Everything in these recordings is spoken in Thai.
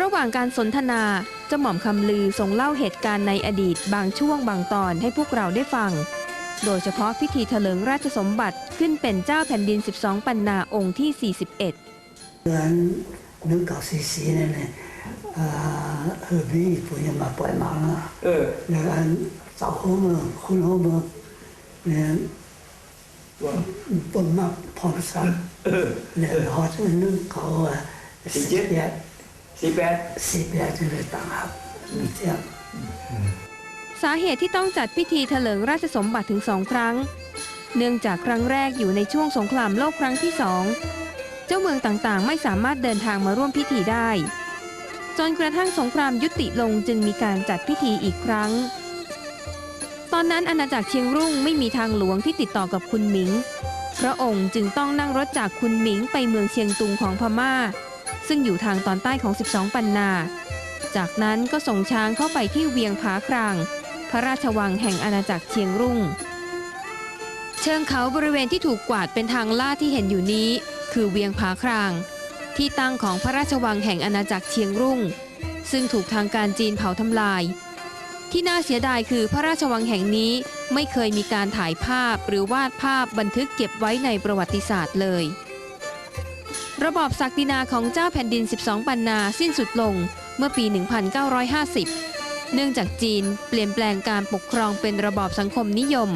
ระหว่างการสนทนาเจ้าหม่อมคำลือทรงเล่าเหตุการณ์ในอดีตบางช่วงบางตอนให้พวกเราได้ฟัง โดยเฉพาะพิธีเถลิงราชสมบัติขึ้นเป็นเจ้าแผ่นดิน 12 ปันนาองค์ที่ 41เดือนหนึ่งเก้าสี่สี่เนี่ยนะเอ่อเออพี่ปุยมาปล่อยมาแล้วเออแล้วอันเสาหัวมือคุณหัวมือเนี่ยว่าบนมาพร้อมสันเออแล้วหอดนึงเขาอะสี่สิเจ็ด แปดสี่แปดสิบแปดจะเลยต่างหากเทียบสาเหตุที่ต้องจัดพิธีเถลิงราชสมบัติถึงสองครั้ง เนื่องจากครั้งแรกอยู่ในช่วงสงครามโลกครั้งที่สองเจ้าเมืองต่างๆ ไม่สามารถเดินทางมาร่วมพิธีได้ จนกระทั่งสงครามยุติลงจึงมีการจัดพิธีอีกครั้ง ตอนนั้นอาณาจักรเชียงรุ่งไม่มีทางหลวงที่ติดต่อกับคุณหมิง พระองค์จึงต้องนั่งรถจากคุณหมิงไปเมืองเชียงตุงของพม่า ซึ่งอยู่ทางตอนใต้ของ 12 ปันนา จากนั้นก็ส่งช้างเข้าไปที่เวียงผาคราง พระราชวังแห่งอาณาจักรเชียงรุ่ง เชิงเขาบริเวณที่ถูกกวาดเป็นทางลาดที่เห็นอยู่นี้ คือเวียงผาคราง ที่ตั้งของพระราชวังแห่งอาณาจักรเชียงรุ่ง ซึ่งถูกทางการจีนเผาทำลาย ที่น่าเสียดายคือพระราชวังแห่งนี้ไม่เคยมีการถ่ายภาพหรือวาดภาพบันทึกเก็บไว้ในประวัติศาสตร์เลย ระบอบศักดินาของเจ้าแผ่นดิน 12 ปันนาสิ้นสุดลงเมื่อปี 1950 เนื่องจากจีนเปลี่ยนแปลงการปกครองเป็นระบอบสังคมนิยม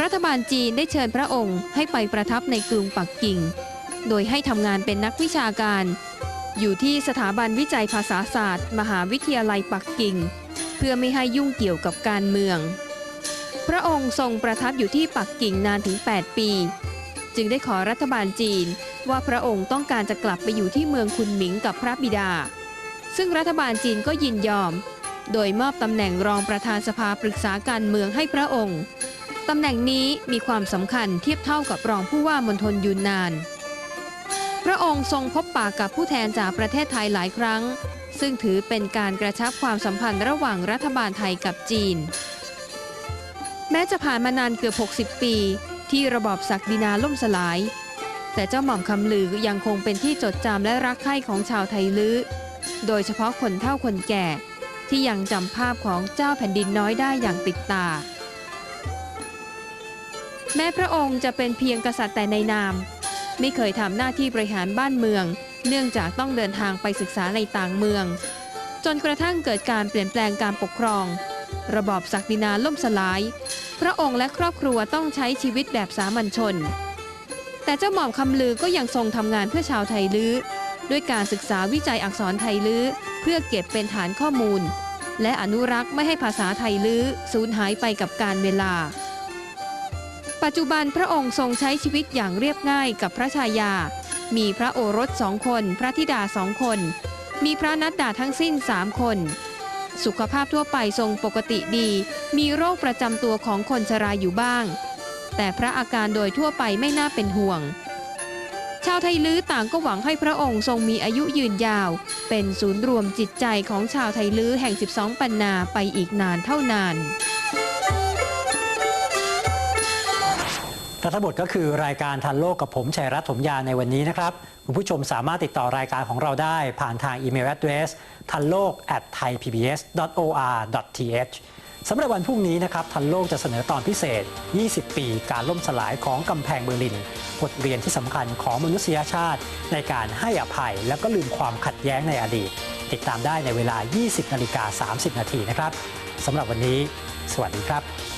รัฐบาลจีนได้เชิญพระองค์ให้ไปประทับในกรุงปักกิ่ง โดยให้ทำงานเป็นนักวิชาการ อยู่ที่สถาบันวิจัยภาษาศาสตร์ มหาวิทยาลัยปักกิ่ง เพื่อไม่ให้ยุ่งเกี่ยวกับการเมือง พระองค์ทรงประทับอยู่ที่ปักกิ่งนานถึง 8 ปี จึงได้ขอรัฐบาลจีนว่าพระองค์ต้องการจะกลับไปอยู่ที่เมืองคุนหมิงกับพระบิดา ซึ่งรัฐบาลจีนก็ยินยอม โดยมอบตำแหน่งรองประธานสภาปรึกษาการเมืองให้พระองค์ตำแหน่งนี้มีความสำคัญเทียบเท่ากับรองผู้ว่ามณฑลยูนนาน พระองค์ทรงพบปากกับผู้แทนจากประเทศไทยหลายครั้ง ซึ่งถือเป็นการกระชับความสัมพันธ์ระหว่างรัฐบาลไทยกับจีน แม้จะผ่านมานานเกือบ 60 ปี ที่ระบอบศักดินาล่มสลาย แต่เจ้าหม่อมคำลือยังคงเป็นที่จดจำและรักใคร่ของชาวไทยลื้อโดยเฉพาะคนเฒ่าคนแก่ ที่ยังจำภาพของเจ้าแผ่นดินน้อยได้อย่างติดตา แม้พระองค์จะเป็นเพียงกษัตริย์แต่ในนาม ไม่เคยทำหน้าที่บริหารบ้านเมือง เนื่องจากต้องเดินทางไปศึกษาในต่างเมือง จนกระทั่งเกิดการเปลี่ยนแปลงการปกครอง ระบอบศักดินาล่มสลาย พระองค์และครอบครัวต้องใช้ชีวิตแบบสามัญชน แต่เจ้าหม่อมคำลือก็ยังทรงทำงานเพื่อชาวไทยลื้อด้วยการศึกษาวิจัยอักษรไทยลื้อเพื่อเก็บเป็นฐานข้อมูล และอนุรักษ์ไม่ให้ภาษาไทยลื้อสูญหายไปกับการเวลา ปัจจุบันพระองค์ทรงใช้ชีวิตอย่างเรียบง่ายกับพระชายา มีพระโอรสสองคน พระธิดาสองคน มีพระนัดดาทั้งสิ้นสามคน สุขภาพทั่วไปทรงปกติดี มีโรคประจำตัวของคนชราอยู่บ้าง แต่พระอาการโดยทั่วไปไม่น่าเป็นห่วง ชาวไทยลื้อต่างก็หวังให้พระองค์ทรงมีอายุยืนยาว เป็นศูนย์รวมจิตใจของชาวไทยลื้อแห่ง 12 ปันนาไปอีกนานเท่านานและทั้งหมดก็คือรายการทันโลกกับผมชัยรัตน์ถมยาในวันนี้นะครับ คุณผู้ชมสามารถติดต่อรายการของเราได้ผ่านทางอีเมล address ทันโลก at thaipbs.or.th สำหรับวันพรุ่งนี้นะครับทันโลกจะเสนอตอนพิเศษ 20 ปีการล่มสลายของกำแพงเบอร์ลิน บทเรียนที่สำคัญของมนุษยชาติ ในการให้อภัยและก็ลืมความขัดแย้งในอดีต ติดตามได้ในเวลา 20 นาฬิกา 30 นาทีนะครับสำหรับวันนี้ สวัสดีครับ